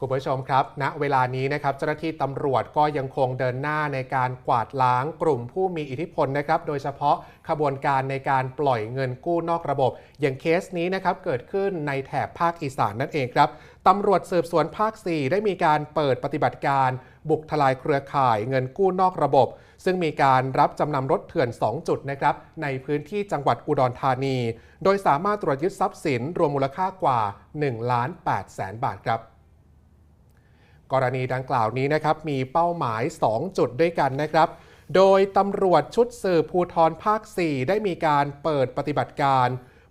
คุณผู้ชมครับ ณ เวลานี้นะครับเจ้าหน้าที่ตำรวจก็ยังคงเดินหน้าในการกวาดล้างกลุ่มผู้มีอิทธิพลนะครับ โดยเฉพาะขบวนการในการปล่อยเงินกู้นอกระบบ อย่างเคสนี้นะครับเกิดขึ้นในแถบภาคอีสานนั่นเองครับตำรวจสืบสวนภาค 4 ได้มีการเปิดปฏิบัติการบุกทลายเครือข่ายเงินกู้นอกระบบ ซึ่งมีการรับจำนำรถเถื่อน 2 จุดนะครับในพื้นที่จังหวัดอุดรธานี โดยสามารถตรวจยึดทรัพย์สินรวมมูลค่ากว่า1ล้าน8แสนบาทครับ กรณีดังกล่าวนี้นะครับมีเป้าหมาย 2 จุดด้วยกันนะครับ โดยตำรวจชุดสืบภูทรภาค 4 ได้มีการเปิดปฏิบัติการ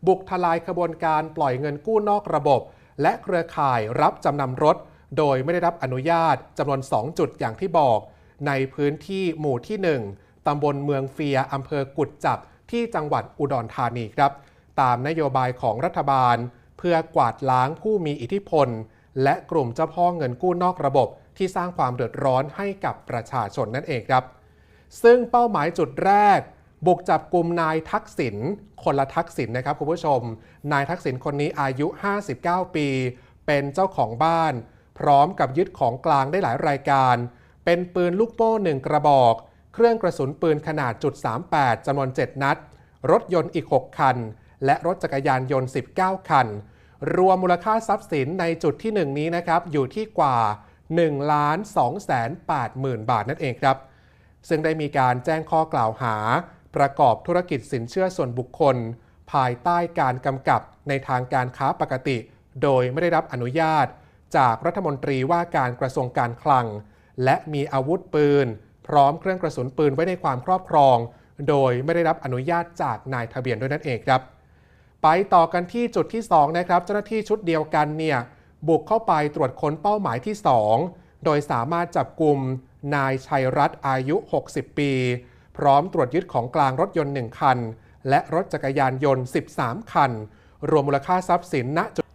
บุกทลายขบวนการปล่อยเงินกู้นอกระบบ และเครือข่ายรับจำนำรถ โดยไม่ได้รับอนุญาตจำนวน 2 จุดอย่างที่บอก ในพื้นที่หมู่ที่ 1ตำบลเมืองเฟียอำเภอกุดจับที่จังหวัดอุดรธานีครับ ตามนโยบายของรัฐบาล เพื่อกวาดล้างผู้มีอิทธิพล และกลุ่มเจ้าพ่อเงินกู้นอกระบบ ที่สร้างความเดือดร้อนให้กับประชาชนนั่นเองครับ ซึ่งเป้าหมายจุดแรก บุกจับกลุ่มนายทักษิณคนละทักษิณนะครับคุณผู้ชม นายทักษิณคนนี้อายุ 59 ปี เป็นเจ้าของบ้าน พร้อมกับยึดของกลางได้หลายรายการ เป็นปืนลูกโม่หนึ่งกระบอก เครื่องกระสุนปืนขนาดจุด38จำนวน 7 นัด รถยนต์อีก 6 คัน และรถจักรยานยนต์ 19 คัน รวมมูลค่าทรัพย์สินในจุดที่ 1 นี้นะครับ อยู่ที่กว่า1ล้าน2แสน8หมื่นบาทนั่นเองครับ ซึ่งได้มีการแจ้งข้อกล่าวหา ประกอบธุรกิจสินเชื่อส่วนบุคคล ภายใต้การกำกับในทางการค้าปกติ โดยไม่ได้รับอนุญาต จากรัฐมนตรีว่าการกระทรวงการคลัง และมีอาวุธปืน พร้อมเครื่องกระสุนปืนไว้ในความครอบครอง โดยไม่ได้รับอนุญาตจากนายทะเบียนด้วยนั่นเองครับ ไปต่อกันที่จุดที่ 2 นะครับ เจ้าหน้าที่ชุดเดียวกันเนี่ยบุกเข้าไปตรวจค้นเป้าหมายที่ 2 โดยสามารถจับกลุ่มนายชัยรัตน์อายุ 60 ปี พร้อมตรวจยึดของกลางรถยนต์ 1 คัน และรถจักรยานยนต์ 13 คัน รวมมูลค่าทรัพย์สินณจุด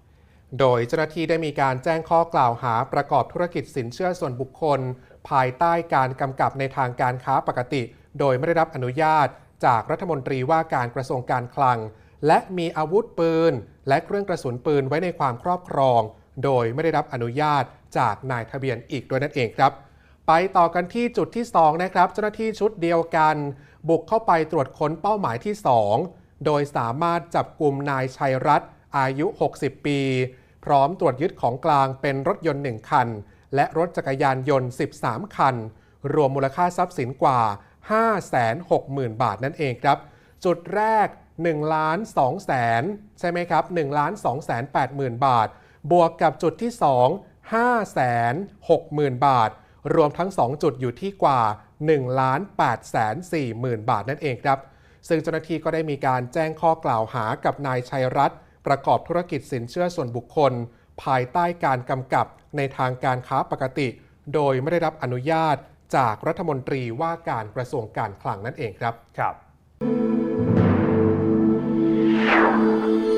โดยเจ้าหน้าที่ได้มีการแจ้งข้อกล่าวหาประกอบธุรกิจสินเชื่อส่วนบุคคล ภายใต้การกำกับในทางการค้าปกติ โดยไม่ได้รับอนุญาตจากรัฐมนตรีว่าการกระทรวงการคลัง และมีอาวุธปืน และเครื่องกระสุนปืนไว้ในความครอบครอง โดยไม่ได้รับอนุญาตจากนายทะเบียนอีกด้วยนั่นเองครับ ไปต่อกันที่จุดที่ 2 นะครับ เจ้าหน้าที่ชุดเดียวกัน บุกเข้าไปตรวจค้นเป้าหมายที่ 2 โดยสามารถจับกลุ่มนายชัยรัตน์อายุ 60 ปี พร้อมตรวจยึดของกลางเป็นรถยนต์ 1 คัน และรถจักรยานยนต์ 13 คัน รวมมูลค่าทรัพย์สินกว่า 560,000 บาทนั่นเองครับ จุดแรก 1ล้าน2แสนใช่ไหมครับ1ล้าน2แสน8หมื่นบาท บวกกับจุดที่ 2 5แสน6หมื่นบาท รวมทั้ง 2 จุดอยู่ที่กว่า1ล้าน8แสน4หมื่นบาทนั่นเองครับ ซึ่งเจ้าหน้าที่ก็ได้มีการแจ้งข้อกล่าวหากับนายชัยรัตน์ประกอบธุรกิจสินเชื่อส่วนบุคคล ภายใต้การกำกับในทางการค้าปกติ โดยไม่ได้รับอนุญาตจากรัฐมนตรีว่าการกระทรวงการคลังนั่นเองครับ ครับ Thank you.